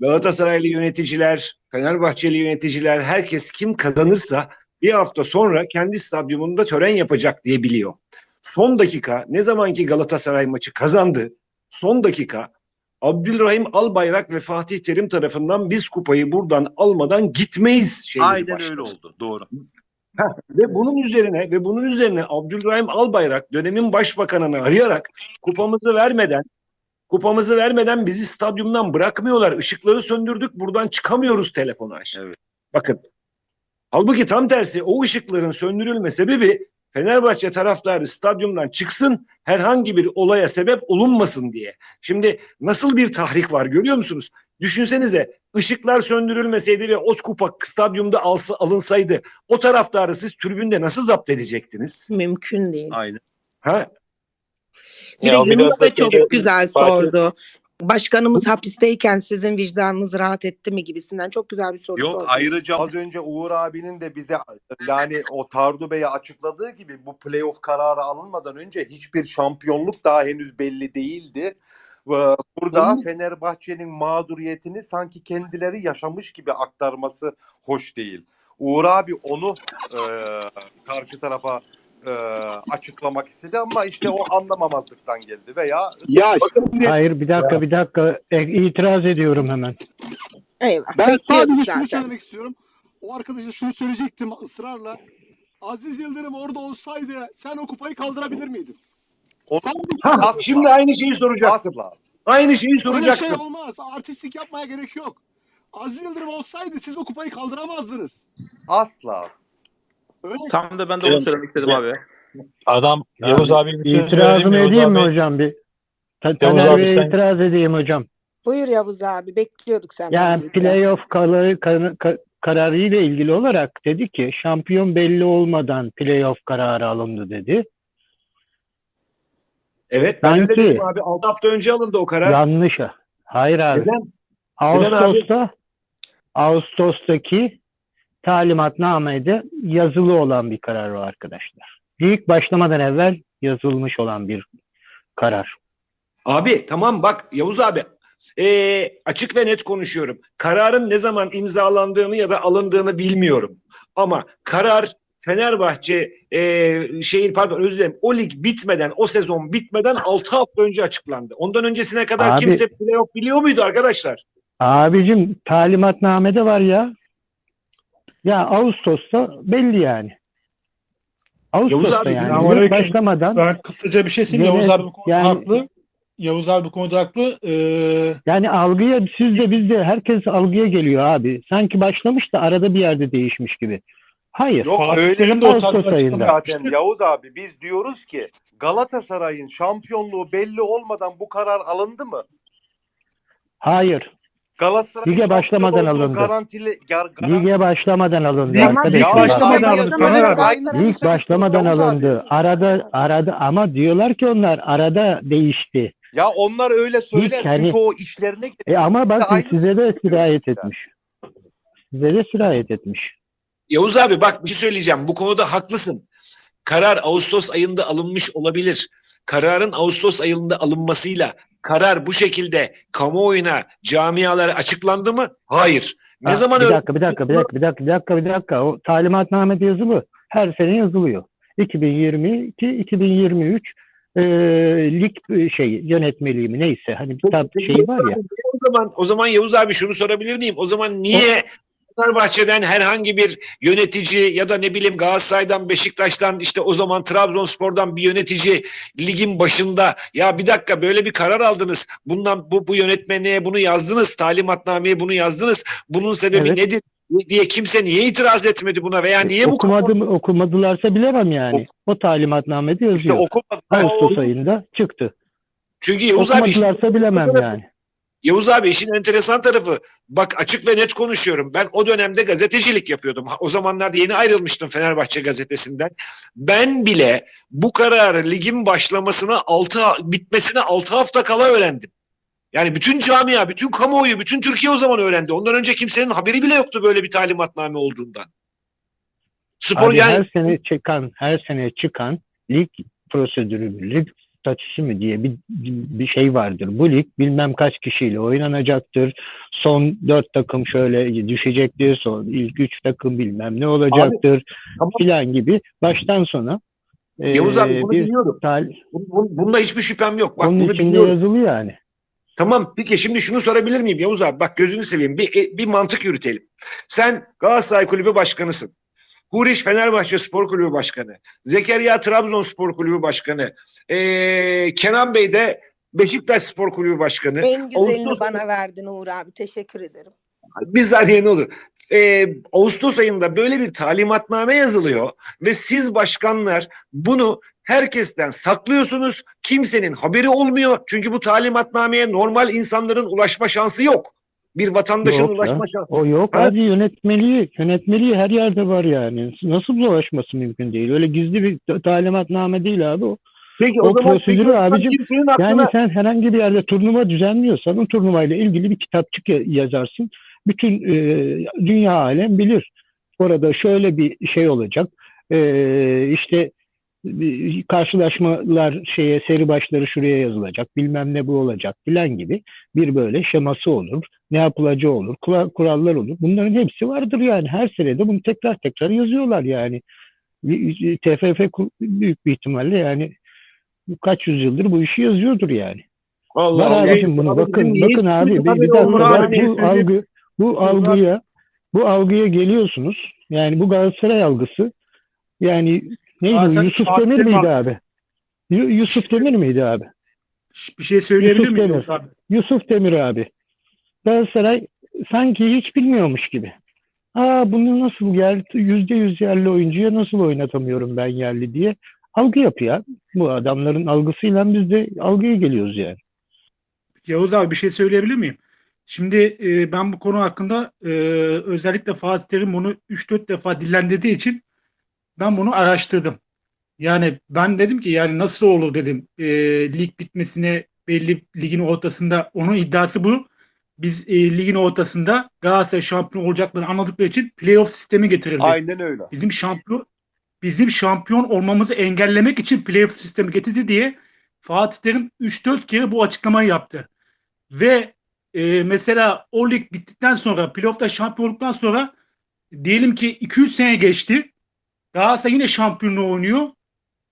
Galatasaraylı yöneticiler, Fenerbahçeli yöneticiler, herkes kim kazanırsa bir hafta sonra kendi stadyumunda tören yapacak diye biliyor. Son dakika ne zamanki Galatasaray maçı kazandı, son dakika Abdülrahim Albayrak ve Fatih Terim tarafından biz kupayı buradan almadan gitmeyiz Aynen başladı. öyle oldu. Doğru. Ve bunun üzerine ve bunun üzerine Abdülrahim Albayrak dönemin başbakanını arayarak kupamızı vermeden kupamızı vermeden bizi stadyumdan bırakmıyorlar. Işıkları söndürdük buradan çıkamıyoruz telefonu aç. Evet. Bakın. Halbuki tam tersi o ışıkların söndürülme sebebi Fenerbahçe taraftarı stadyumdan çıksın herhangi bir olaya sebep olunmasın diye. Şimdi nasıl bir tahrik var görüyor musunuz? Düşünsenize ışıklar söndürülmeseydi ve o kupa stadyumda alsa, alınsaydı o taraftarı siz tribünde nasıl zapt edecektiniz? Mümkün değil. Aynen. Ha? Bir Ya de Yunus da çok güzel Fatih- sordu. Başkanımız hapisteyken sizin vicdanınız rahat etti mi gibisinden çok güzel bir soru Yok sordu. ayrıca az önce Uğur abinin de bize yani o Tardu Bey'e açıkladığı gibi bu playoff kararı alınmadan önce hiçbir şampiyonluk daha henüz belli değildi. Ee, Burada. Fenerbahçe'nin mağduriyetini sanki kendileri yaşamış gibi aktarması hoş değil. Uğur abi onu e, karşı tarafa e, açıklamak istedi ama işte o anlamamazlıktan geldi veya Ya şimdi Hayır bir dakika bir dakika E, itiraz ediyorum hemen. Eyvah. ben sadece şunu söylemek istiyorum. O arkadaşa şunu söyleyecektim ısrarla. Aziz Yıldırım orada olsaydı sen o kupayı kaldırabilir miydin? Ha, Asla. şimdi aynı şeyi soracaktım. asla Aynı şeyi öyle soracaktım. şey olmaz. Artistlik yapmaya gerek yok. Aziz Yıldırım olsaydı siz o kupayı kaldıramazdınız. asla Öyle Tam da ben de onu söylemek istedim abi. Adam Yavuz abi İtirazımı edeyim mi abi- hocam bir? Taner abi Bey'e sen- itiraz edeyim hocam. Buyur Yavuz abi bekliyorduk senden. Yani playoff kararı, kar- ka- kararı ile ilgili olarak dedi ki şampiyon belli olmadan playoff kararı alındı dedi. Evet ben Sanki- öyle dedim abi. 6 hafta önce alındı o karar. Yanlış. Hayır abi. Neden? Ağustos'ta Ağustos'taki talimatnamede yazılı olan bir karar var arkadaşlar. Lig başlamadan evvel yazılmış olan bir karar. Abi tamam bak Yavuz abi ee, açık ve net konuşuyorum. Kararın ne zaman imzalandığını ya da alındığını bilmiyorum. Ama karar Fenerbahçe ee, şeyin pardon özür dilerim o lig bitmeden o sezon bitmeden 6 hafta önce açıklandı. Ondan öncesine kadar Abi- kimse playoff biliyor muydu arkadaşlar? Abicim talimatnamede var ya. Ya Ağustos'ta belli yani. Ağustos'ta abi, yani. Başlamadan Ben kısaca bir şey söyleyeyim. Yavuz abi bu konuda yani- haklı. Yavuz abi bu konuda haklı. Ee, yani algıya siz de biz de herkes algıya geliyor abi. Sanki başlamış da arada bir yerde değişmiş gibi. Hayır. Yok Fatih öyle Terim de o zaten. Yavuz abi biz diyoruz ki Galatasaray'ın şampiyonluğu belli olmadan bu karar alındı mı? Hayır. Galatasaray Lige başlamadan alındı. Garantili, gar, garan- Lige başlamadan alındı Lig arkadaşlar. Başlamadan alındı, Taner abi. Lig başlamadan alındı. Arada arada ama diyorlar ki onlar arada değişti. Ya onlar öyle söyler Hiç hani- çünkü o işlerine gelir. E ama bakın Aynı size de sirayet etmiş. Size de sirayet etmiş. Yavuz abi bak bir şey söyleyeceğim. Bu konuda haklısın. Karar Ağustos ayında alınmış olabilir. Kararın Ağustos ayında alınmasıyla karar bu şekilde kamuoyuna, camialara açıklandı mı? Hayır. Ne Ha, zaman bir dakika, bir dakika, bir dakika, bir dakika, bir dakika, bir dakika. O talimatnamede yazılı. Her sene yazılıyor. 2022, 2023 e, lig e, şey yönetmeliği mi neyse hani bir tab şey var ya. O zaman o zaman Yavuz abi şunu sorabilir miyim? O zaman niye Fenerbahçe'den herhangi bir yönetici ya da ne bileyim Galatasaray'dan, Beşiktaş'tan işte o zaman Trabzonspor'dan bir yönetici ligin başında ya bir dakika böyle bir karar aldınız. Bundan bu bu yönetmenliğe bunu yazdınız, talimatnameye bunu yazdınız. Bunun sebebi Evet. nedir diye kimse niye itiraz etmedi buna veya niye bu Okumadım, okumadılarsa bilemem yani. O talimatnamede İşte yazıyor. okumadı. Ağustos ayında çıktı. Çünkü Yavuz abi işte- bilemem yani. Yavuz abi işin enteresan tarafı bak açık ve net konuşuyorum. Ben o dönemde gazetecilik yapıyordum. O zamanlar yeni ayrılmıştım Fenerbahçe gazetesinden. Ben bile bu kararı ligin başlamasına 6 bitmesine 6 hafta kala öğrendim. Yani bütün camia, bütün kamuoyu, bütün Türkiye o zaman öğrendi. Ondan önce kimsenin haberi bile yoktu böyle bir talimatname olduğundan. Spor Abi yani her sene çıkan, her sene çıkan lig prosedürü, lig statüsü mü diye bir, bir şey vardır. Bu lig bilmem kaç kişiyle oynanacaktır. Son dört takım şöyle düşecektir. Son ilk üç takım bilmem ne olacaktır. tamam. filan gibi baştan sona e, Yavuz abi bunu bir biliyorum. tal- Bu- bu- Bunda hiçbir şüphem yok. Bak onun bunu içinde biliyorum. yazılı yani. Tamam peki şimdi şunu sorabilir miyim Yavuz abi? Bak gözünü seveyim bir, bir mantık yürütelim. Sen Galatasaray Kulübü Başkanısın. Huriş Fenerbahçe Spor Kulübü Başkanı. Zekeriya Trabzonspor Kulübü Başkanı. Ee, Kenan Bey de Beşiktaş Spor Kulübü Başkanı. En güzelini Ağustos- bana verdin Uğur abi. Teşekkür ederim. Bir saniye ne olur. Ee, Ağustos ayında böyle bir talimatname yazılıyor ve siz başkanlar bunu herkesten saklıyorsunuz. Kimsenin haberi olmuyor. Çünkü bu talimatnameye normal insanların ulaşma şansı yok. Bir vatandaşın Yok ulaşma şansı. O yok Ha? abi yönetmeliği. Yönetmeliği her yerde var yani. Nasıl ulaşması mümkün değil. Öyle gizli bir ta- talimatname değil abi o. Peki O o, zaman prosedürü abicim, aklına Yani sen herhangi bir yerde turnuva düzenliyorsan o turnuvayla ilgili bir kitapçık ya- yazarsın. Bütün e, dünya alem bilir. Orada şöyle bir şey olacak. E, işte bir karşılaşmalar şeye seri başları şuraya yazılacak. Bilmem ne bu olacak filan gibi bir böyle şeması olur. Ne yapılacağı olur. kura- kurallar olur. Bunların hepsi vardır yani. Her senede bunu tekrar tekrar yazıyorlar yani. TFF büyük bir ihtimalle yani kaç yüzyıldır bu işi yazıyordur yani. Allah Allah. abicim bunu Abi bakın bakın abi bir, bir dakika abi? Bu söyleyeyim. algı bu algıya bu algıya geliyorsunuz. Yani bu Galatasaray algısı yani neydi Aa, Yusuf Fatih Demir miydi abi? Yu- Yusuf Demir miydi abi? Bir şey söyleyebilir miyim? Yusuf Demir abi. Galatasaray sanki hiç bilmiyormuş gibi. Aa bunu nasıl yerli, yüzde yüz yerli oyuncuya nasıl oynatamıyorum ben yerli diye algı yapıyor. Bu adamların algısıyla biz de algıya geliyoruz yani. Yavuz abi bir şey söyleyebilir miyim? Şimdi e, ben bu konu hakkında e, özellikle Fatih Terim bunu 3-4 defa dillendirdiği için ben bunu araştırdım. Yani ben dedim ki yani nasıl olur dedim e, lig bitmesine belli ligin ortasında onun iddiası bu. Biz e, ligin ortasında Galatasaray şampiyon olacaklarını anladıkları için playoff sistemi getirildi. Aynen öyle. Bizim şampiyon bizim şampiyon olmamızı engellemek için playoff sistemi getirdi diye Fatih Terim 3-4 kere bu açıklamayı yaptı. Ve e, mesela o lig bittikten sonra playoff'ta şampiyon olduktan sonra diyelim ki 2-3 sene geçti. Galatasaray yine şampiyonluğu oynuyor.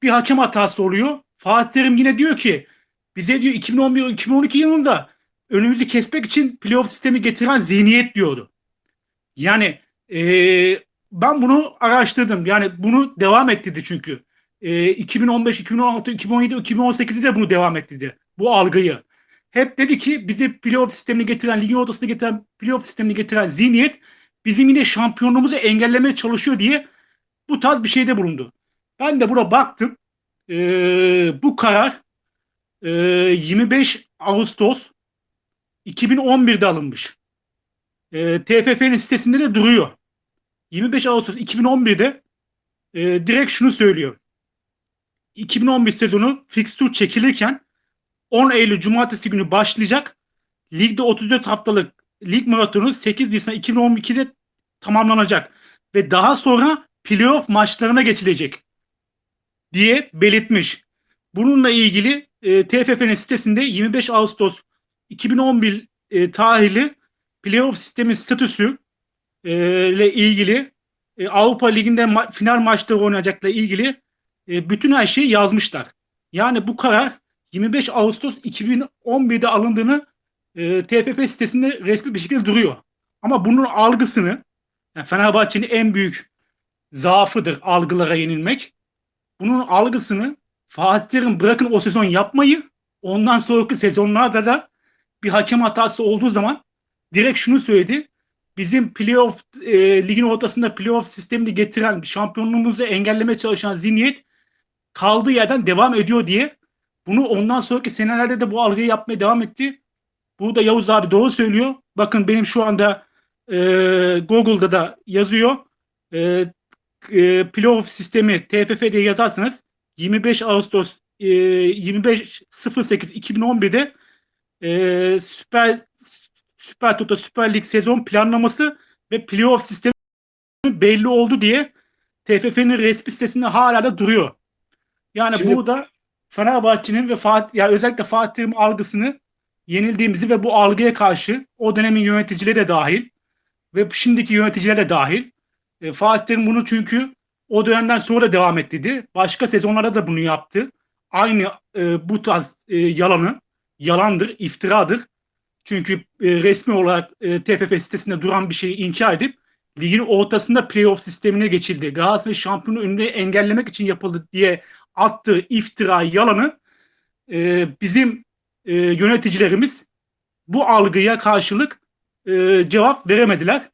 Bir hakem hatası oluyor. Fatih Terim yine diyor ki bize diyor 2011-2012 yılında önümüzü kesmek için playoff sistemi getiren zihniyet diyordu. Yani e, ben bunu araştırdım. Yani bunu devam ettirdi çünkü. E, 2015, 2016, 2017, 2018'de de bunu devam ettirdi. Bu algıyı. Hep dedi ki bizi playoff sistemini getiren, ligin ortasına getiren, playoff sistemini getiren zihniyet bizim yine şampiyonluğumuzu engellemeye çalışıyor diye bu tarz bir şeyde bulundu. Ben de buna baktım. E, bu karar e, 25 Ağustos 2011'de alınmış. E, TFF'nin sitesinde de duruyor. 25 Ağustos 2011'de e, direkt şunu söylüyor. 2011 sezonu fixture çekilirken 10 Eylül Cumartesi günü başlayacak. Ligde 34 haftalık lig maratonu 8 Nisan 2012'de tamamlanacak. Ve daha sonra playoff maçlarına geçilecek diye belirtmiş. Bununla ilgili e, TFF'nin sitesinde 25 Ağustos 2011 e, tarihli playoff sistemi statüsü e, ile ilgili e, Avrupa Ligi'nde ma- final maçları oynayacakla ilgili e, bütün her şeyi yazmışlar. Yani bu karar 25 Ağustos 2011'de alındığını e, TFF sitesinde resmi bir şekilde duruyor. Ama bunun algısını yani Fenerbahçe'nin en büyük zaafıdır algılara yenilmek. Bunun algısını Fatih Terim bırakın o sezon yapmayı ondan sonraki sezonlarda da bir hakem hatası olduğu zaman direkt şunu söyledi. Bizim playoff e, ligin ortasında playoff sistemini getiren şampiyonluğumuzu engellemeye çalışan zihniyet kaldığı yerden devam ediyor diye bunu ondan sonraki senelerde de bu algıyı yapmaya devam etti. Burada Yavuz abi doğru söylüyor. Bakın benim şu anda e, Google'da da yazıyor. E, e, playoff sistemi TFF diye yazarsanız 25 Ağustos e, 25 08 2011'de e, Süper Süper Toto Süper Lig sezon planlaması ve playoff sistemi belli oldu diye TFF'nin resmi sitesinde hala da duruyor. Yani Şimdi- burada Fenerbahçe'nin ve Fatih ya özellikle Fatih Terim algısını yenildiğimizi ve bu algıya karşı o dönemin yöneticileri de dahil ve şimdiki yöneticiler de dahil. E, Fatih Terim bunu çünkü o dönemden sonra da devam ettirdi. Başka sezonlarda da bunu yaptı. Aynı e, bu tarz e, yalanı yalandır, iftiradır. Çünkü e, resmi olarak e, TFF sitesinde duran bir şeyi inkar edip ligin ortasında playoff sistemine geçildi. Galatasaray şampiyonu önünü engellemek için yapıldı diye attığı iftira, yalanı e, bizim e, yöneticilerimiz bu algıya karşılık e, cevap veremediler.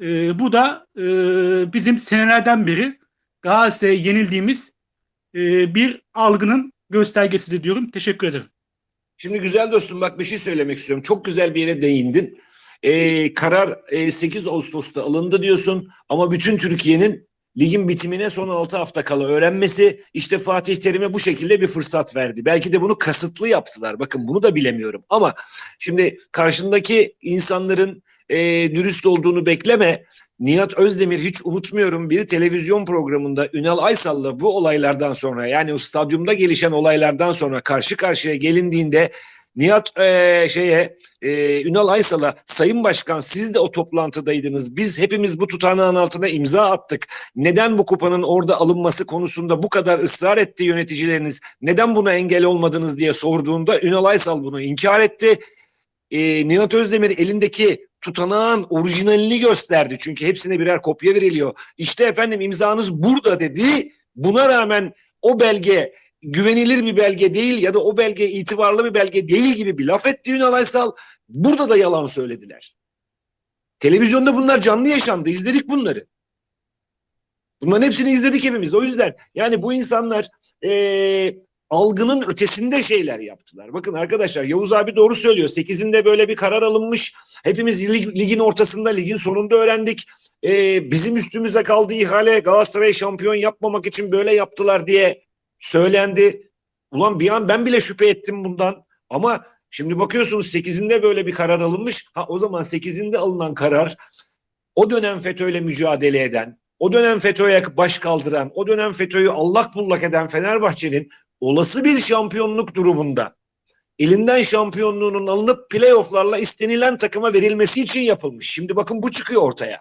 E, bu da e, bizim senelerden beri Galatasaray'a yenildiğimiz e, bir algının göstergesidir diyorum. Teşekkür ederim. Şimdi güzel dostum bak bir şey söylemek istiyorum. Çok güzel bir yere değindin. Ee, karar e, 8 Ağustos'ta alındı diyorsun ama bütün Türkiye'nin ligin bitimine son 6 hafta kala öğrenmesi işte Fatih Terim'e bu şekilde bir fırsat verdi. Belki de bunu kasıtlı yaptılar. Bakın bunu da bilemiyorum. Ama şimdi karşındaki insanların e, dürüst olduğunu bekleme. Nihat Özdemir hiç unutmuyorum bir televizyon programında Ünal Aysal'la bu olaylardan sonra yani o stadyumda gelişen olaylardan sonra karşı karşıya gelindiğinde Nihat e, şeye e, Ünal Aysal'a Sayın Başkan siz de o toplantıdaydınız. Biz hepimiz bu tutanağın altına imza attık. Neden bu kupanın orada alınması konusunda bu kadar ısrar etti yöneticileriniz? Neden buna engel olmadınız diye sorduğunda Ünal Aysal bunu inkar etti. E, Nihat Özdemir elindeki tutanağın orijinalini gösterdi. Çünkü hepsine birer kopya veriliyor. İşte efendim imzanız burada dedi. Buna rağmen o belge güvenilir bir belge değil ya da o belge itibarlı bir belge değil gibi bir laf etti Ünal Aysal. Burada da yalan söylediler. Televizyonda bunlar canlı yaşandı. İzledik bunları. Bunların hepsini izledik hepimiz. O yüzden yani bu insanlar eee, algının ötesinde şeyler yaptılar. Bakın arkadaşlar Yavuz abi doğru söylüyor. 8'inde böyle bir karar alınmış. Hepimiz lig- ligin ortasında, ligin sonunda öğrendik. Eee, bizim üstümüze kaldı ihale Galatasaray şampiyon yapmamak için böyle yaptılar diye söylendi. Ulan bir an ben bile şüphe ettim bundan. Ama şimdi bakıyorsunuz 8'inde böyle bir karar alınmış. Ha o zaman 8'inde alınan karar o dönem FETÖ'yle mücadele eden, o dönem FETÖ'ye baş kaldıran, o dönem FETÖ'yü allak bullak eden Fenerbahçe'nin olası bir şampiyonluk durumunda elinden şampiyonluğunun alınıp playofflarla istenilen takıma verilmesi için yapılmış. Şimdi bakın bu çıkıyor ortaya.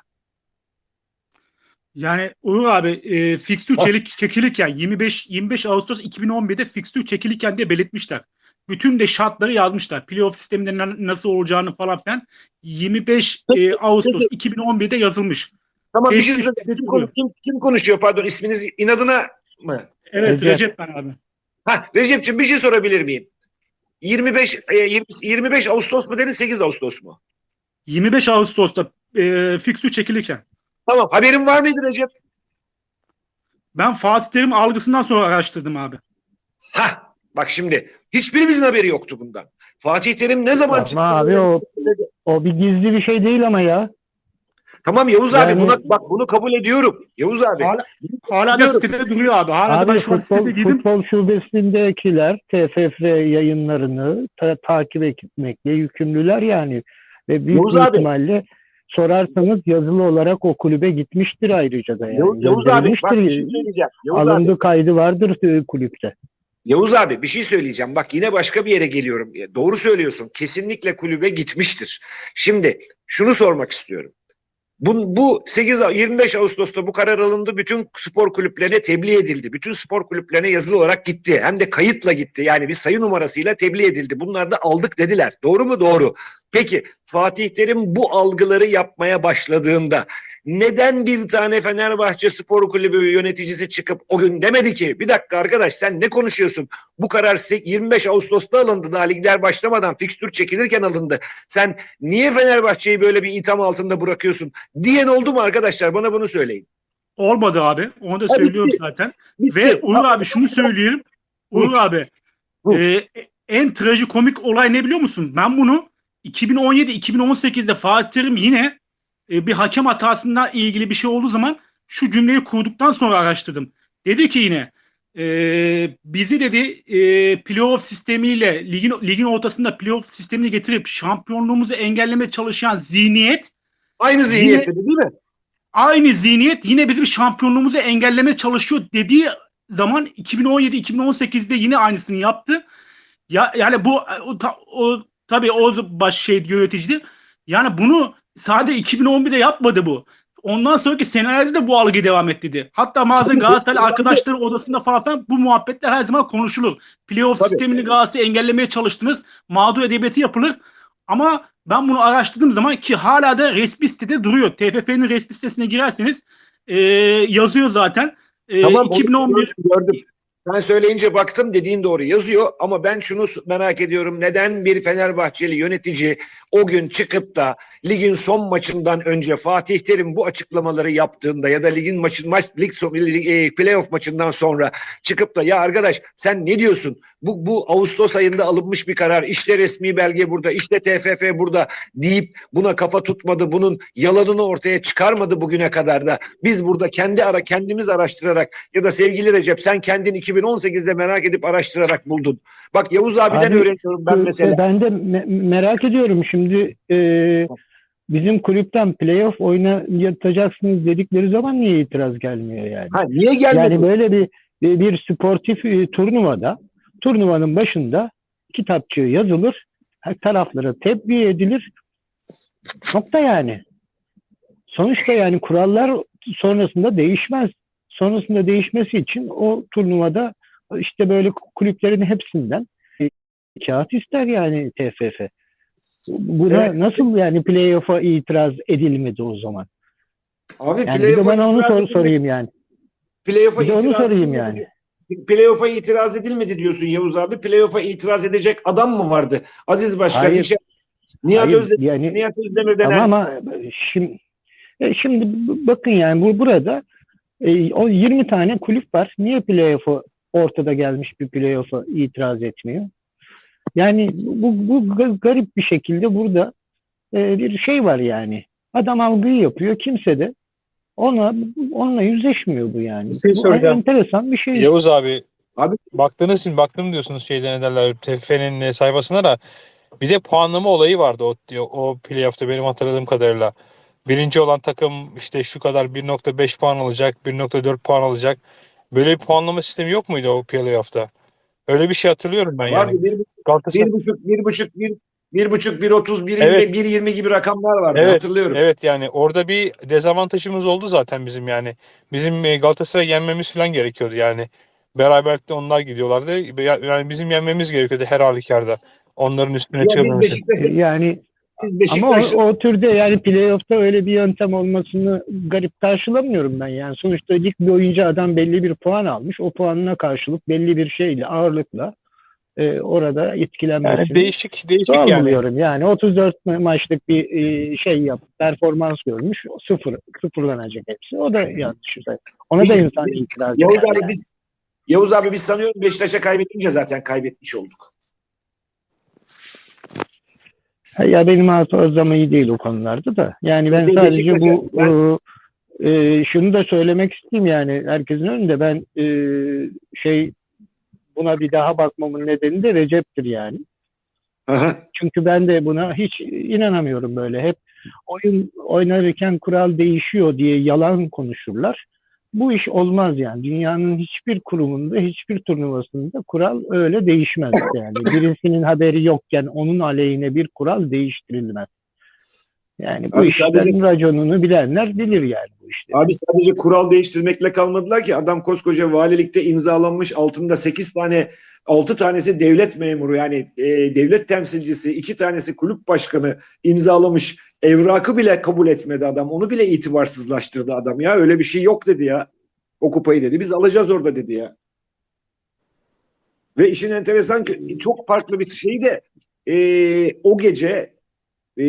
Yani Uğur abi e, fixtür çelik, çekilirken 25 25 Ağustos 2011'de fixtür çekilirken diye belirtmişler. Bütün de şartları yazmışlar. Playoff sisteminde na- nasıl olacağını falan filan 25 e, Ağustos 2011'de yazılmış. Tamam bir şey söyleyeyim. Konu- kim, kim konuşuyor pardon isminiz inadına mı? Evet Recep. Recep ben abi. Ha Recep'ciğim bir şey sorabilir miyim? 25 e, 20 25 Ağustos mu dedin 8 Ağustos mu? 25 Ağustos'ta e, fixtür çekilirken. Tamam haberin var mıydı Recep? Ben Fatih Terim algısından sonra araştırdım abi. Ha bak şimdi hiçbirimizin haberi yoktu bundan. Fatih Terim ne zaman Ama çıktı? abi o- O bir gizli bir şey değil ama ya. Tamam Yavuz abi Yani- buna bak bunu kabul ediyorum. Yavuz abi. Hala, hala da sitede duruyor abi. Hala da ben Abi şu futbol, sitede girdim. futbol şubesindekiler TFF yayınlarını ta- takip etmekle yükümlüler yani. Ve büyük Yavuz bir abi. ihtimalle sorarsanız yazılı olarak o kulübe gitmiştir ayrıca da yani. Yav- Yavuz abi bak bir şey söyleyeceğim. Yavuz abi. Alındı kaydı vardır e, kulüpte. Yavuz abi bir şey söyleyeceğim. Bak yine başka bir yere geliyorum. Ya, Doğru söylüyorsun. Kesinlikle kulübe gitmiştir. Şimdi şunu sormak istiyorum. Bu, bu 8 Ağ- 25 Ağustos'ta bu karar alındı. Bütün spor kulüplerine tebliğ edildi. Bütün spor kulüplerine yazılı olarak gitti. Hem de kayıtla gitti. Yani bir sayı numarasıyla tebliğ edildi. Bunlar da aldık dediler. Doğru mu? Doğru. Peki Fatih Terim bu algıları yapmaya başladığında neden bir tane Fenerbahçe Spor Kulübü yöneticisi çıkıp o gün demedi ki bir dakika arkadaş sen ne konuşuyorsun? Bu karar se- 25 Ağustos'ta alındı daha ligler başlamadan fikstür çekilirken alındı. Sen niye Fenerbahçe'yi böyle bir itham altında bırakıyorsun? Diyen oldu mu arkadaşlar? Bana bunu söyleyin. Olmadı abi. Onu da söylüyorum bitti. zaten. Bitti. Ve Uğur abi şunu söyleyeyim. Uğur abi e, en trajikomik olay ne biliyor musun? Ben bunu 2017-2018'de Fatih Terim yine e, bir hakem hatasından ilgili bir şey olduğu zaman şu cümleyi kurduktan sonra araştırdım. Dedi ki yine e, bizi dedi e, playoff sistemiyle ligin ligin ortasında playoff sistemini getirip şampiyonluğumuzu engellemeye çalışan zihniyet Aynı zihniyette değil mi? aynı zihniyet yine bizim şampiyonluğumuzu engellemeye çalışıyor dediği zaman 2017-2018'de yine aynısını yaptı. Ya yani bu o, o tabii o baş şey yöneticiydi. Yani bunu sadece 2011'de yapmadı bu. Ondan sonraki senelerde de bu algı devam etti. Hatta bazen Galatasaray arkadaşları odasında falan bu muhabbetler her zaman konuşulur. Playoff Tabii. sistemini Galatasaray engellemeye çalıştınız. Mağdur edebiyatı yapılır. Ama ben bunu araştırdığım zaman ki hala da resmi sitede duruyor. TFF'nin resmi sitesine girerseniz e, yazıyor zaten. E, Tamam, onu 2011 gördüm, Ben söyleyince baktım dediğin doğru yazıyor ama ben şunu merak ediyorum. Neden bir Fenerbahçeli yönetici o gün çıkıp da ligin son maçından önce Fatih Terim bu açıklamaları yaptığında ya da ligin maçın maç lig lig- e, playoff maçından sonra çıkıp da ya arkadaş sen ne diyorsun? Bu bu Ağustos ayında alınmış bir karar. İşte resmi belge burada, işte TFF burada deyip buna kafa tutmadı. Bunun yalanını ortaya çıkarmadı bugüne kadar da. Biz burada kendi ara kendimiz araştırarak ya da sevgili Recep sen kendin 2018'de merak edip araştırarak buldun. Bak Yavuz abiden Abi, öğreniyorum ben Ee, mesela. Ben de me- merak ediyorum şimdi e, bizim kulüpten playoff oynatacaksınız dedikleri zaman niye itiraz gelmiyor yani? Ha niye gelmedi? Yani böyle bir bir, sportif e, turnuvada turnuvanın başında kitapçığı yazılır, her taraflara tebliğ edilir. Nokta yani. Sonuçta yani kurallar sonrasında değişmez. Sonrasında değişmesi için o turnuvada işte böyle kulüplerin hepsinden kağıt ister yani TFF. Buna Evet. nasıl yani playoff'a itiraz edilmedi o zaman? Abi Yani playoff'a bana onu itiraz sor, sorayım yani. Playoff'a de onu itiraz sorayım yani. Playoff'a itiraz edilmedi diyorsun Yavuz abi. Playoff'a itiraz edecek adam mı vardı? Aziz Başkan, Hayır. İşe- Nihat, Hayır, Özdemir, yani Nihat Özdemir denen Ama, ama şimdi e, şimdi b- bakın yani bu burada e, o 20 tane kulüp var. Niye playoff'a ortada gelmiş bir playoff'a itiraz etmiyor? Yani bu, bu ga- garip bir şekilde burada e, bir şey var yani. Adam algıyı yapıyor. Kimse de ona onunla yüzleşmiyor bu yani. Bir şey bu soracağım. enteresan bir şey. Yavuz abi. Abi- Baktınız şimdi baktım diyorsunuz şeyden ne derler TFF'nin e, sayfasına da bir de puanlama olayı vardı o, o playoff'ta benim hatırladığım kadarıyla. Birinci olan takım işte şu kadar 1.5 puan alacak, 1.4 puan alacak. Böyle bir puanlama sistemi yok muydu o playoff'ta? Öyle bir şey hatırlıyorum ben yani. vardı. Bir, buçuk, Galatasaray bir buçuk, bir buçuk, bir, bir buçuk, bir otuz, bir Evet. yirmi, bir yirmi gibi rakamlar vardı. Evet, Hatırlıyorum. Evet yani orada bir dezavantajımız oldu zaten bizim yani. Bizim e, Galatasaray'ı yenmemiz falan gerekiyordu yani. Beraberlikte onlar gidiyorlardı. Yani bizim yenmemiz gerekiyordu her halükarda. Onların üstüne Ya çıkmamız için. Beşiktaş'ın Yani biz Ama Beşiktaş'ın o, o türde yani playoff'ta öyle bir yöntem olmasını garip karşılamıyorum ben. Yani sonuçta lig boyunca adam belli bir puan almış. O puanına karşılık belli bir şeyle, ağırlıkla e, orada etkilenmesini Yani değişik değişik yani. buluyorum. Yani 34 ma- maçlık bir e, şey yap, performans görmüş. O Sıfır, sıfırlanacak hepsi. O da yanlış. Ona da insan itiraz Yavuz abi yani. biz Yavuz abi biz sanıyorum Beşiktaş'a kaybedince zaten kaybetmiş olduk. Ya benim hafızam iyi değil o konularda da. Yani ben Değil, sadece bu e, e, şunu da söylemek isteyeyim yani herkesin önünde ben e, şey buna bir daha bakmamın nedeni de Recep'tir yani. Aha. Çünkü ben de buna hiç inanamıyorum böyle. Hep oyun oynarken kural değişiyor diye yalan konuşurlar. Bu iş olmaz yani. Dünyanın hiçbir kurumunda, hiçbir turnuvasında kural öyle değişmez yani. Birisinin haberi yokken onun aleyhine bir kural değiştirilmez. Yani bu Abi işlerin sadece- raconunu bilenler bilir yani bu işleri. Abi sadece kural değiştirmekle kalmadılar ki adam koskoca valilikte imzalanmış altında 8 tane 6 tanesi devlet memuru yani e, devlet temsilcisi, 2 tanesi kulüp başkanı imzalamış. Evrakı bile kabul etmedi adam. Onu bile itibarsızlaştırdı adam ya. Öyle bir şey yok dedi ya. O kupayı dedi. Biz alacağız orada dedi ya. Ve işin enteresan çok farklı bir şey de e, o gece e,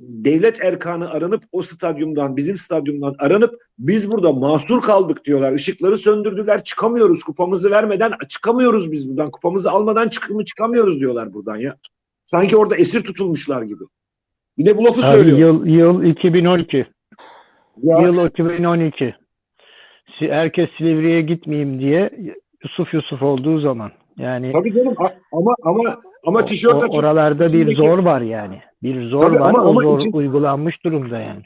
devlet erkanı aranıp o stadyumdan bizim stadyumdan aranıp biz burada mahsur kaldık diyorlar. Işıkları söndürdüler çıkamıyoruz kupamızı vermeden çıkamıyoruz biz buradan kupamızı almadan çıkımı çıkamıyoruz diyorlar buradan ya. Sanki orada esir tutulmuşlar gibi. Bir de bu lafı Abi söylüyor. yıl, yıl 2012. Ya, Yıl 2012. Si- Herkes Silivri'ye gitmeyeyim diye Yusuf Yusuf olduğu zaman. Yani tabii canım ama ama ama tişört açıp oralarda bir zor var yani. Bir zor Tabii var. ama- o ama zor için- uygulanmış durumda yani.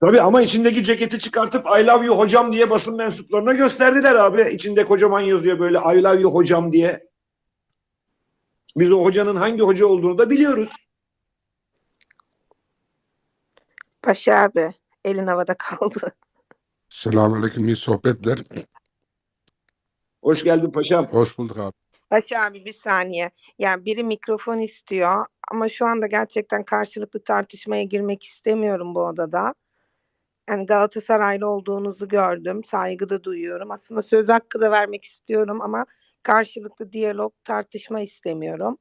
Tabii ama içindeki ceketi çıkartıp I love you hocam diye basın mensuplarına gösterdiler abi. İçinde kocaman yazıyor böyle I love you hocam diye. Biz o hocanın hangi hoca olduğunu da biliyoruz. Paşa abi elin havada kaldı. Selamünaleyküm, iyi sohbetler. Hoş geldin paşam. Hoş bulduk abi. Paşa abi bir saniye. Yani biri mikrofon istiyor ama şu anda gerçekten karşılıklı tartışmaya girmek istemiyorum bu odada. Yani Galatasaraylı olduğunuzu gördüm. Saygı da duyuyorum. Aslında söz hakkı da vermek istiyorum ama karşılıklı diyalog, tartışma istemiyorum.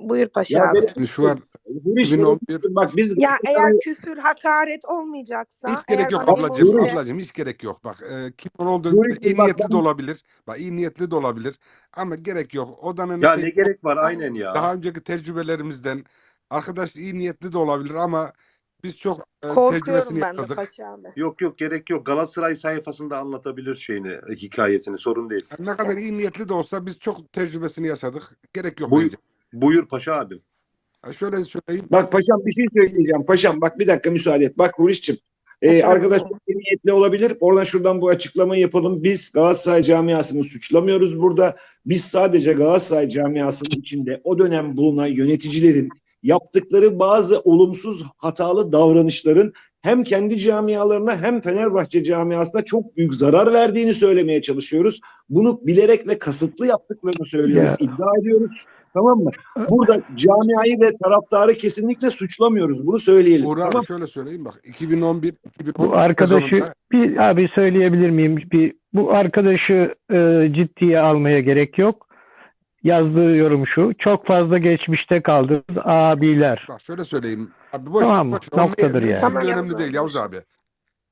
Buyur Paşa Ya abi. benim- şu var, Huriş, 2011 bak biz Ya eğer küfür, hakaret olmayacaksa hiç gerek yok ablacığım, emoji- ablacığım hiç gerek yok. Bak, e, kim olduğu Huriş, iyi niyetli ben- de olabilir. Bak, iyi niyetli de olabilir. Ama gerek yok. Odanın Ya şey- ne gerek var aynen ya. daha önceki tecrübelerimizden arkadaş iyi niyetli de olabilir ama biz çok e, tecrübesini ben de yaşadık. Paşa abi. Yok yok gerek yok. Galatasaray sayfasında anlatabilir şeyini, hikayesini sorun değil. Yani ne kadar iyi niyetli de olsa biz çok tecrübesini yaşadık. Gerek yok Buyur, bence. Buyur paşa abi. Ha, Şöyle söyleyeyim. Bak paşam bir şey söyleyeceğim. Paşam bak bir dakika müsaade et. Bak Huriş'cim. Ee, arkadaş çok iyi niyetli olabilir. Oradan şuradan bu açıklamayı yapalım. Biz Galatasaray camiasını suçlamıyoruz burada. Biz sadece Galatasaray camiasının içinde o dönem bulunan yöneticilerin yaptıkları bazı olumsuz hatalı davranışların hem kendi camialarına hem Fenerbahçe camiasına çok büyük zarar verdiğini söylemeye çalışıyoruz. Bunu bilerek ve kasıtlı yaptıklarını söylüyoruz, Ya. iddia ediyoruz. Tamam mı? Burada camiayı ve taraftarı kesinlikle suçlamıyoruz. Bunu söyleyelim. Uğur abi tamam. şöyle söyleyeyim bak. 2011 2012 Bu arkadaşı sezonunda bir abi söyleyebilir miyim? Bir bu arkadaşı e, ciddiye almaya gerek yok. Yazdığı yorum şu. Çok fazla geçmişte kaldınız abiler. Bak şöyle söyleyeyim. Abi boş, Tamam boş, Noktadır yani. Tamam önemli Yavuz değil abi, Yavuz abi.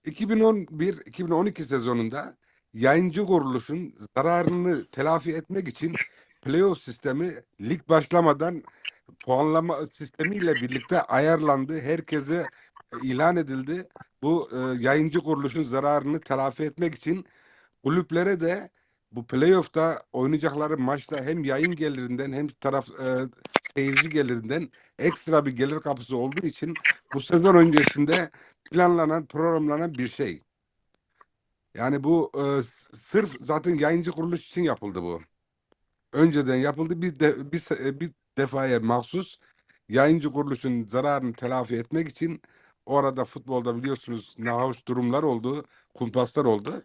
2011-2012 sezonunda yayıncı kuruluşun zararını telafi etmek için playoff sistemi lig başlamadan puanlama sistemiyle birlikte ayarlandı. Herkese ilan edildi. Bu e, yayıncı kuruluşun zararını telafi etmek için kulüplere de bu playoff'ta oynayacakları maçta hem yayın gelirinden hem taraf e, seyirci gelirinden ekstra bir gelir kapısı olduğu için bu sezon öncesinde planlanan, programlanan bir şey. Yani bu e, sırf zaten yayıncı kuruluş için yapıldı bu. Önceden yapıldı bir de bir, se- bir defaya mahsus yayıncı kuruluşun zararını telafi etmek için orada futbolda biliyorsunuz nahoş durumlar oldu, kumpaslar oldu.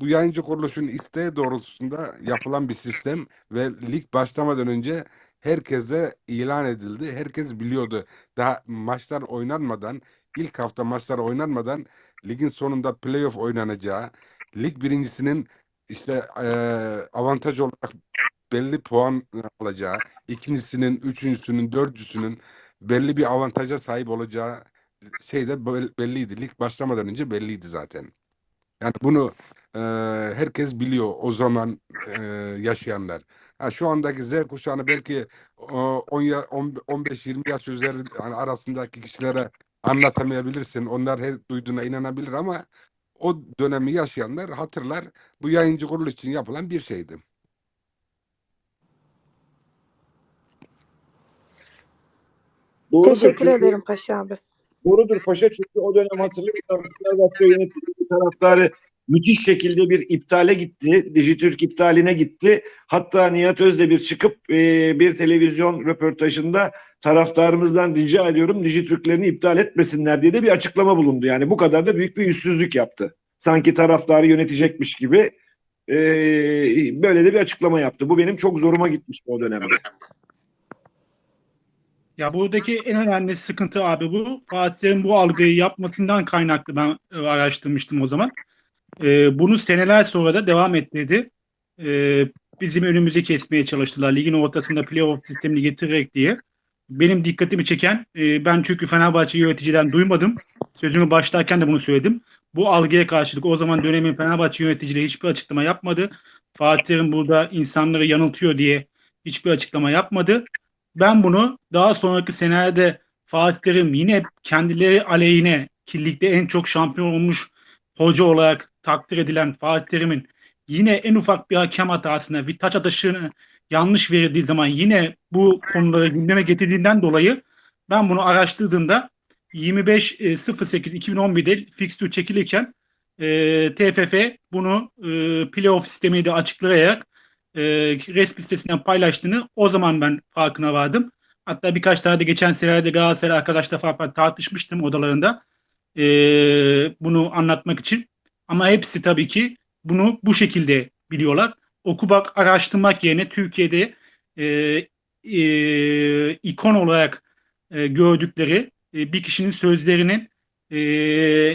Bu yayıncı kuruluşun isteği doğrultusunda yapılan bir sistem ve lig başlamadan önce herkese ilan edildi. Herkes biliyordu. Daha maçlar oynanmadan, ilk hafta maçlar oynanmadan ligin sonunda playoff oynanacağı, lig birincisinin işte eee avantaj olarak belli puan alacağı, ikincisinin, üçüncüsünün, dördüncüsünün belli bir avantaja sahip olacağı şey de bel- belliydi. Lig başlamadan önce belliydi zaten. Yani bunu eee, herkes biliyor o zaman eee, yaşayanlar. Ha, şu andaki Z kuşağını belki o, 10 ya- 10 15-20 yaş üzeri yani arasındaki kişilere anlatamayabilirsin. Onlar her duyduğuna inanabilir ama o dönemi yaşayanlar hatırlar. Bu yayıncı kuruluş için yapılan bir şeydi. Doğrudur Teşekkür çünkü- ederim Paşa abi. Doğrudur paşa çünkü o dönem hatırlıyorum Fenerbahçe yönetimi taraftarı müthiş şekilde bir iptale gitti. Dijitürk iptaline gitti. Hatta Nihat Özdemir çıkıp e, bir televizyon röportajında taraftarımızdan rica ediyorum Dijitürklerini iptal etmesinler diye de bir açıklama bulundu. Yani bu kadar da büyük bir yüzsüzlük yaptı. Sanki taraftarı yönetecekmiş gibi e, böyle de bir açıklama yaptı. Bu benim çok zoruma gitmişti o dönemde. Ya buradaki en önemli sıkıntı abi bu. Fatih'in bu algıyı yapmasından kaynaklı ben e, araştırmıştım o zaman. E, bunu seneler sonra da devam ettirdi. E, bizim önümüzü kesmeye çalıştılar. Ligin ortasında playoff sistemini getirerek diye. Benim dikkatimi çeken, e, ben çünkü Fenerbahçe yöneticiden duymadım. Sözümü başlarken de bunu söyledim. Bu algıya karşılık o zaman dönemin Fenerbahçe yöneticileri hiçbir açıklama yapmadı. Fatih'in burada insanları yanıltıyor diye hiçbir açıklama yapmadı. Ben bunu daha sonraki senelerde Fatih Terim yine kendileri aleyhine ki ligde en çok şampiyon olmuş hoca olarak takdir edilen Fatih Terim'in yine en ufak bir hakem hatasına bir taç atışını yanlış verildiği zaman yine bu konuları gündeme getirdiğinden dolayı ben bunu araştırdığımda 25.08.2011'de fixture çekilirken e, TFF bunu e, playoff sistemiyle de açıklayarak e, resmi sitesinden paylaştığını o zaman ben farkına vardım. Hatta birkaç tane de geçen senelerde Galatasaray arkadaşla falan tartışmıştım odalarında e, bunu anlatmak için. Ama hepsi tabii ki bunu bu şekilde biliyorlar. Okubak, araştırmak yerine Türkiye'de e, e, ikon olarak e, gördükleri e, bir kişinin sözlerinin e,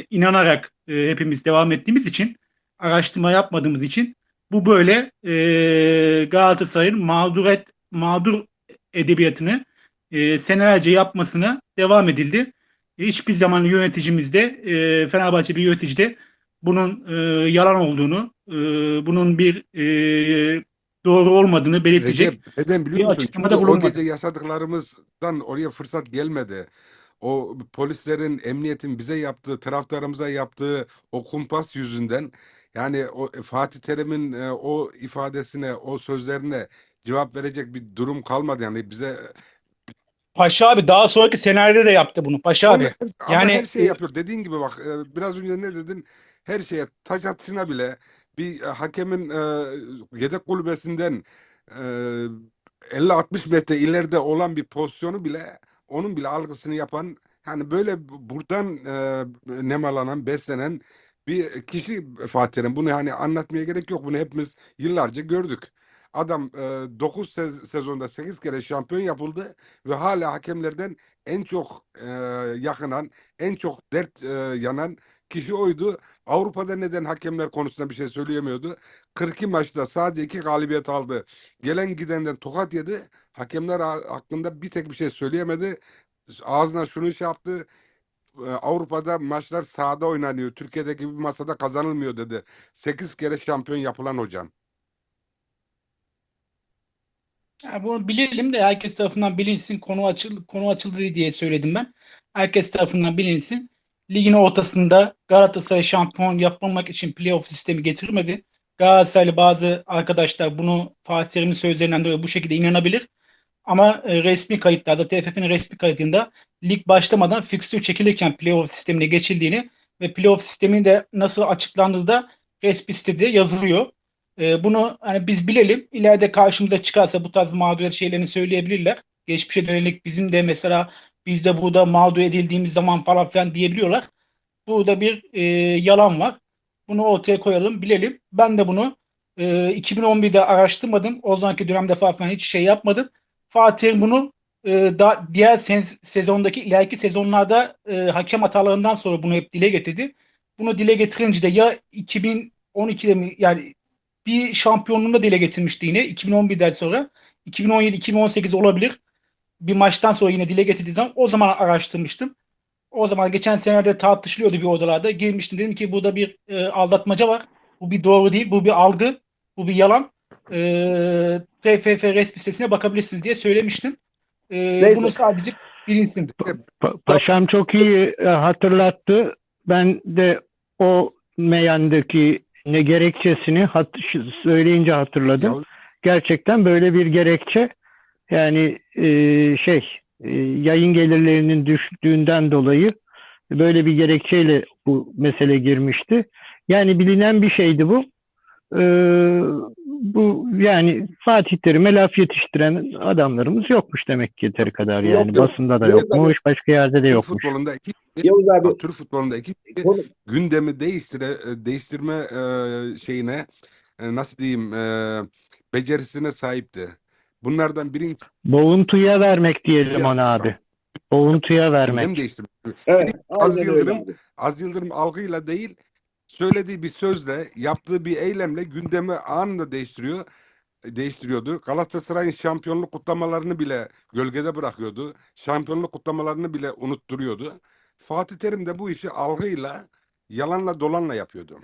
inanarak e, hepimiz devam ettiğimiz için araştırma yapmadığımız için bu böyle e, Galatasaray'ın mağduret mağdur edebiyatını e, senelerce yapmasına devam edildi. Hiçbir zaman yöneticimizde e, Fenerbahçe bir yönetici de bunun e, yalan olduğunu, e, bunun bir e, doğru olmadığını belirtecek Recep neden biliyor musun? Çünkü o gece yaşadıklarımızdan oraya fırsat gelmedi. O polislerin, emniyetin bize yaptığı, taraftarımıza yaptığı o kumpas yüzünden yani o Fatih Terim'in e, o ifadesine, o sözlerine cevap verecek bir durum kalmadı. Yani bize Paşa abi daha sonraki senaryoda da yaptı bunu Paşa abi. Ama Yani, her şeyi e, yapıyor. Dediğin gibi bak e, biraz önce ne dedin? Her şeye taç atışına bile bir e, hakemin e, yedek kulübesinden e, 50-60 metre ileride olan bir pozisyonu bile onun bile algısını yapan yani böyle bu- buradan e, nemalanan, beslenen bir kişi Fatih Terim. Bunu hani anlatmaya gerek yok. Bunu hepimiz yıllarca gördük. Adam 9 sezonda 8 kere şampiyon yapıldı ve hala hakemlerden en çok e, yakınan, en çok dert e, yanan kişi oydu. Avrupa'da neden hakemler konusunda bir şey söyleyemiyordu? 42 maçta sadece iki galibiyet aldı. Gelen gidenden tokat yedi. Hakemler ha- hakkında bir tek bir şey söyleyemedi. Ağzına şunu şey yaptı. Avrupa'da maçlar sahada oynanıyor. Türkiye'deki bir masada kazanılmıyor dedi. 8 kere şampiyon yapılan hocam. Ya bunu bilelim de herkes tarafından bilinsin. Konu açıl konu açıldı diye söyledim ben. Herkes tarafından bilinsin. Ligin ortasında Galatasaray şampiyon yapmamak için playoff sistemi getirmedi. Galatasaraylı bazı arkadaşlar bunu Fatih Terim'in sözlerinden dolayı bu şekilde inanabilir. Ama resmi kayıtlarda, TFF'nin resmi kayıtında lig başlamadan fikstür çekilirken playoff sistemine geçildiğini ve playoff sisteminin de nasıl açıklandığı da resmi sitede yazılıyor. E, bunu hani biz bilelim. İleride karşımıza çıkarsa bu tarz mağduriyet şeylerini söyleyebilirler. Geçmişe dönelik bizim de mesela biz de burada mağdur edildiğimiz zaman falan filan diyebiliyorlar. Burada bir e, yalan var. Bunu ortaya koyalım, bilelim. Ben de bunu e, 2011'de araştırmadım. O zamanki dönemde falan hiç şey yapmadım. Fatih'in bunu e, da, diğer sen- sezondaki ileriki sezonlarda e, hakem hatalarından sonra bunu hep dile getirdi. Bunu dile getirince de ya 2012'de mi yani bir şampiyonluğunda dile getirmişti yine 2011'den sonra 2017-2018 olabilir. Bir maçtan sonra yine dile getirdiği zaman o zaman araştırmıştım. O zaman geçen senelerde tartışılıyordu bir odalarda. Girmiştim dedim ki burada bir e, aldatmaca var. Bu bir doğru değil. Bu bir algı. Bu bir yalan. E, TFF resmi sitesine bakabilirsiniz diye söylemiştim. E, Neyse. bunu sadece bilinsin. Pa- Paşam çok iyi e, hatırlattı. Ben de o meyandaki ne gerekçesini hat- söyleyince hatırladım. Ya, Gerçekten böyle bir gerekçe yani e, şey e, yayın gelirlerinin düştüğünden dolayı böyle bir gerekçeyle bu mesele girmişti. Yani bilinen bir şeydi bu. Ee, bu yani Fatih Terim'e laf yetiştiren adamlarımız yokmuş demek ki yeteri kadar yani. Yok, yok. Basında da Yok, yokmuş, başka yerde de yokmuş. futbolunda iki Yavuz abi Türk futbolunda iki gündemi değiştire e, değiştirme e, şeyine e, nasıl diyeyim e, becerisine sahipti. Bunlardan birincisi Boğuntuya vermek diyelim Ya, ona abi. Boğuntuya vermek. gündem evet, Az Yıldırım abi. Az Yıldırım algıyla değil söylediği bir sözle yaptığı bir eylemle gündemi anında değiştiriyor değiştiriyordu. Galatasaray'ın şampiyonluk kutlamalarını bile gölgede bırakıyordu. Şampiyonluk kutlamalarını bile unutturuyordu. Fatih Terim de bu işi algıyla, yalanla dolanla yapıyordu.